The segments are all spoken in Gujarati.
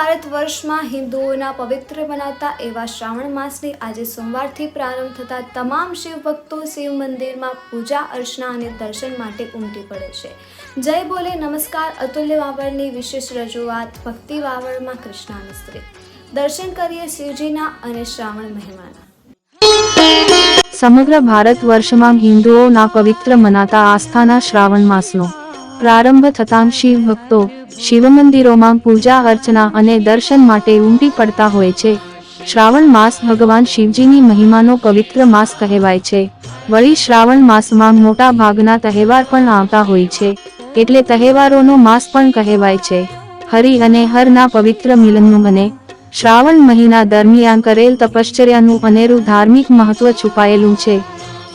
ભારત વર્ષમાં હિન્દુઓના પવિત્ર મનાતા એવા શ્રાવણ માસની આજે સોમવારથી પ્રારંભ થતા તમામ શિવ ભક્તો શિવ મંદિરમાં પૂજા, અર્ચના અને દર્શન માટે ઉમટી પડે છે. જય બોલે, નમસ્કાર, અતુલ્ય વાવળની વિશેષ રજૂઆત ભક્તિ વાવળમાં કૃષ્ણા મિસ્ત્રી દર્શન કરીએ શિવજીના અને શ્રાવણ મહેમાના. સમગ્ર ભારત વર્ષમાં હિન્દુઓના પવિત્ર મનાતા આસ્થાના શ્રાવણ માસનો. પ્રારંભ થતાં શિવ ભક્તો શિવ મંદિરોમાં પૂજા, અર્ચના અને દર્શન માટે ઉમટી પડતા હોય છે. શ્રાવણ માસ ભગવાન શિવજીની મહિમાનો પવિત્ર માસ કહેવાય છે. વળી શ્રાવણ માસમાં મોટા ભાગના તહેવાર પણ આવતા હોય છે. એટલે તહેવારોનો માસ પણ કહેવાય છે. હરિ અને હરના પવિત્ર મિલનનું મને શ્રાવણ મહિના દરમિયાન કરેલ તપશ્ચર્યાનું અનેરું ધાર્મિક મહત્વ છુપાયેલું છે.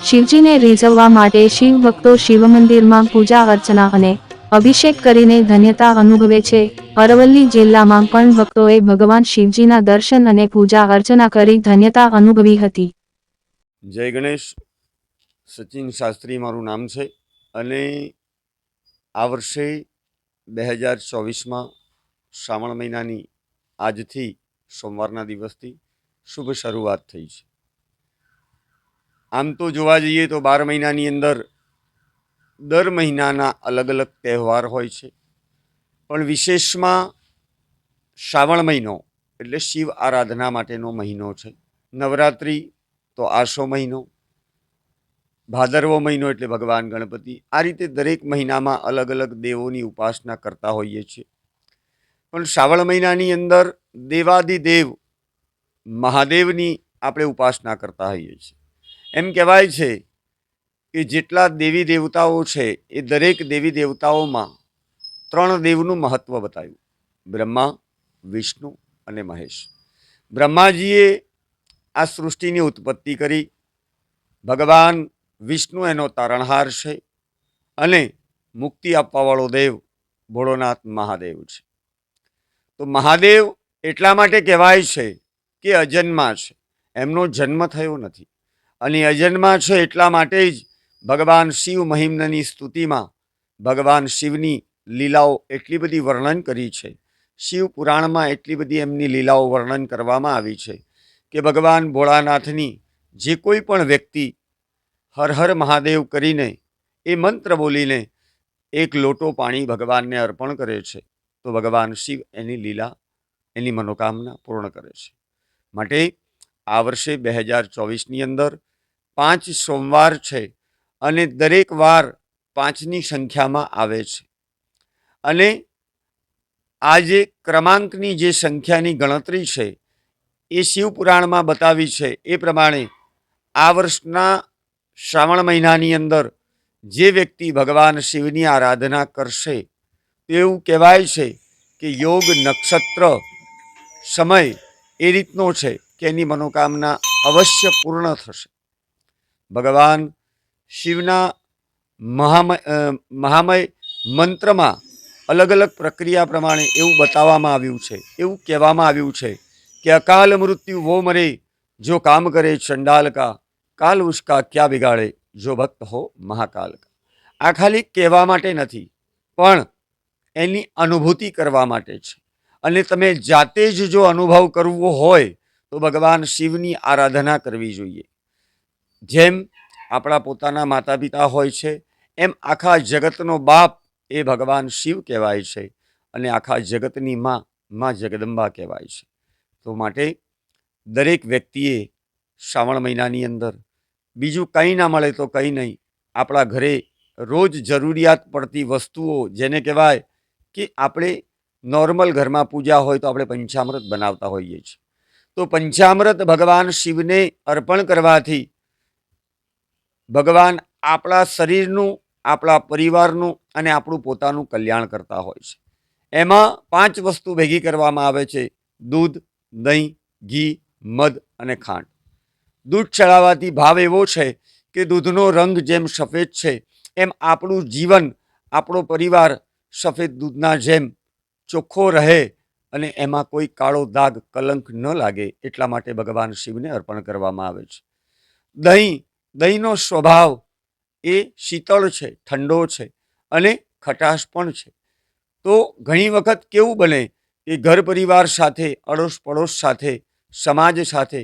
શિવજીને રીઝવવા માટે શિવ ભક્તો શિવ મંદિરમાં પૂજા, અર્ચના અને અભિષેક કરીને ધન્યતા અનુભવે છે. અરવલ્લી જિલ્લામાં પણ ભક્તોએ ભગવાન શિવજીના દર્શન અને પૂજા અર્ચના કરી ધન્યતા અનુભવી હતી. જય ગણેશ, સચિન શાસ્ત્રી મારું નામ છે અને આ વર્ષે બે હજાર ચોવીસમાં શ્રાવણ મહિનાની આજથી સોમવારના દિવસથી શુભ શરૂઆત થઈ છે. આમ તો જોવા જઈએ તો બાર મહિનાની અંદર દર મહિનાના અલગ અલગ તહેવાર હોય છે. પણ વિશેષમાં શ્રાવણ મહિનો એટલે શિવ આરાધના માટેનો મહિનો છે. નવરાત્રિ તો આસો મહિનો. ભાદરવો મહિનો એટલે ભગવાન ગણપતિ. આ રીતે દરેક મહિનામાં અલગ અલગ દેવોની ઉપાસના કરતા હોઈએ છીએ. પણ શ્રાવણ મહિનાની અંદર દેવાદિદેવ, મહાદેવની આપણે ઉપાસના કરતા હોઈએ છીએ. એમ કહેવાય છે કે જેટલા દેવી દેવતાઓ છે એ દરેક દેવી દેવતાઓમાં ત્રણ દેવનું મહત્ત્વ બતાવ્યું. બ્રહ્મા, વિષ્ણુ અને મહેશ. બ્રહ્માજીએ આ સૃષ્ટિની ઉત્પત્તિ કરી. ભગવાન વિષ્ણુ એનો તારણહાર છે અને મુક્તિ આપવાવાળો દેવ ભોળોનાથ મહાદેવ છે. તો મહાદેવ એટલા માટે કહેવાય છે કે અજન્મા છે. એમનો જન્મ થયો નથી. અને અજન્મા છે એટલા માટે જ ભગવાન શિવ મહિમ્નની સ્તુતિમાં ભગવાન શિવની લીલાઓ એટલી બધી વર્ણન કરી છે. શિવ પુરાણમાં એટલી બધી એમની લીલાઓ વર્ણન કરવામાં આવી છે કે ભગવાન ભોળાનાથની જે કોઈ પણ વ્યક્તિ હર હર મહાદેવ કરીને એ મંત્ર બોલીને એક લોટો પાણી ભગવાનને અર્પણ કરે છે, તો ભગવાન શિવ એની લીલા, એની મનોકામના પૂર્ણ કરે છે. માટે આ વર્ષે બે હજાર ચોવીસની અંદર પાંચ સોમવાર છે અને દરેક વાર પાંચની સંખ્યામાં આવે છે. અને આ જે ક્રમાંકની જે સંખ્યાની ગણતરી છે, એ શિવપુરાણમાં બતાવી છે. એ પ્રમાણે આ વર્ષના શ્રાવણ મહિનાની અંદર જે વ્યક્તિ ભગવાન શિવની આરાધના કરશે તેવું કહેવાય છે કે યોગ નક્ષત્ર સમય એ રીતનો છે કે એની મનોકામના અવશ્ય પૂર્ણ થશે. ભગવાન શિવના મહામય મહામય મંત્રમાં અલગ અલગ પ્રક્રિયા પ્રમાણે એવું બતાવવામાં આવ્યું છે, એવું કહેવામાં આવ્યું છે કે અકાલ મૃત્યુ વો મરે, જો કામ કરે ચંડાલ કા કાલ ઉષ્કા ક્યાં બિગાડે, જો ભક્ત હો મહાકાલ કા આ ખાલી કહેવા માટે નથી, પણ એની અનુભૂતિ કરવા માટે છે. અને તમે જાતે જ જો અનુભવ કરવો હોય, તો ભગવાન શિવની આરાધના કરવી જોઈએ. જેમ આપણા પોતાના માતા પિતા હોય છે, એમ આખા જગતનો બાપ એ ભગવાન શિવ કહેવાય છે અને આખા જગતની માં માં જગદંબા કહેવાય છે. તો માટે દરેક વ્યક્તિએ શ્રાવણ મહિનાની અંદર બીજું કંઈ ના મળે તો કંઈ નહીં, આપણા ઘરે રોજ જરૂરિયાત પડતી વસ્તુઓ જેને કહેવાય કે આપણે નોર્મલ ઘરમાં પૂજા હોય તો આપણે પંચામૃત બનાવતા હોઈએ છીએ. તો પંચામૃત ભગવાન શિવને અર્પણ કરવાથી ભગવાન આપણા શરીરનું, આપણા પરિવારનું અને આપણું પોતાનું કલ્યાણ કરતા હોય છે. એમાં પાંચ વસ્તુ ભેગી કરવામાં આવે છે. દૂધ, દહીં, ઘી, મધ અને ખાંડ. દૂધ ચડાવવાથી ભાવ એવો છે કે દૂધનો રંગ જેમ સફેદ છે, એમ આપણું જીવન, આપણો પરિવાર સફેદ દૂધના જેમ ચોખ્ખો રહે અને એમાં કોઈ કાળો દાગ, કલંક ન લાગે એટલા માટે ભગવાન શિવને અર્પણ કરવામાં આવે છે. દહીં દહીંનો સ્વભાવ એ શીતળ છે, ઠંડો છે અને ખટાશ પણ છે. તો ઘણી વખત કેવું બને એ ઘર પરિવાર સાથે અડોશ પડોશ સાથે, સમાજ સાથે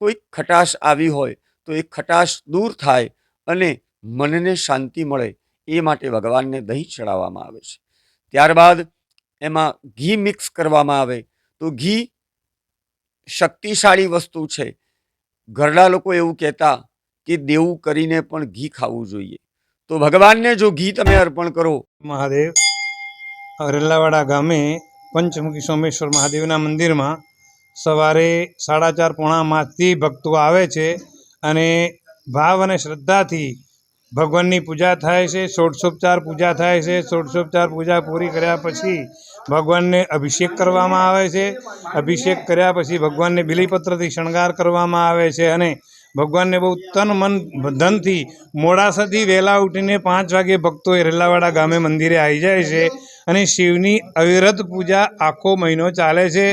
કોઈ ખટાશ આવી હોય તો એ ખટાશ દૂર થાય અને મનને શાંતિ મળે એ માટે ભગવાનને દહીં ચડાવવામાં આવે છે. ત્યારબાદ એમાં ઘી મિક્સ કરવામાં આવે તો ઘી શક્તિશાળી વસ્તુ છે. ઘરડા લોકો એવું કહેતા કે દેવું કરીને પણ ઘી ખાવું જોઈએ. તો ભગવાનને જો ઘી તમે અર્પણ કરો. મહાદેવ, અરેલાવાડા ગામે પંચમુખી સોમેશ્વર મહાદેવના મંદિરમાં સવારે સાડા ચાર પોણા માસથી ભક્તો આવે છે અને ભાવ અને શ્રદ્ધાથી ભગવાનની પૂજા થાય છે, ષોડશોપચાર પૂજા થાય છે, ષોડશોપચાર પૂજા પૂરી કર્યા પછી ભગવાનને અભિષેક કરવામાં આવે છે. અભિષેક કર્યા પછી ભગવાનને બિલીપત્રથી શણગાર કરવામાં આવે છે અને ભગવાનને બહુ તન મન, ધનથી મોડાસાથી વહેલા ઉઠીને પાંચ વાગે ભક્તો રેલાવાડા ગામે મંદિરે આવી જાય છે અને શિવની અવિરત પૂજા આખો મહિનો ચાલે છે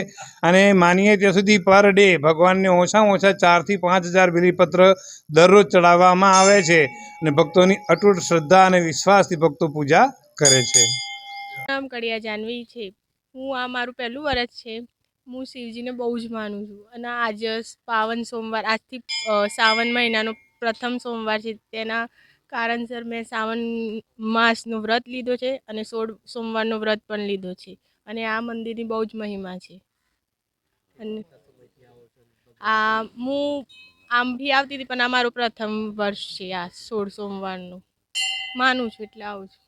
અને માનીએ ત્યાં સુધી પર ડે ભગવાનને ઓછામાં ઓછા ચારથી પાંચ હજાર બિલીપત્ર દરરોજ ચડાવવામાં આવે છે અને ભક્તોની અતૂટ શ્રદ્ધા અને વિશ્વાસથી ભક્તો પૂજા કરે છે. નામ કડિયા જાનવી છે. હું આ મારું પહેલું વર્ષ છે. હું શિવજીને બહુ જ માનું છું. અને આજે પાવન સોમવાર, આજથી શ્રાવણ મહિનાનો પ્રથમ સોમવાર છે. તેના કારણસર મેં શ્રાવણ માસનો વ્રત લીધો છે અને સોળ સોમવારનો વ્રત પણ લીધો છે. અને આ મંદિરની બહુ જ મહિમા છે. અને આ, હું આમ બી આવતી હતી, પણ આ મારું પ્રથમ વર્ષ છે આ સોળ સોમવારનું. માનું છું એટલે આવું છું.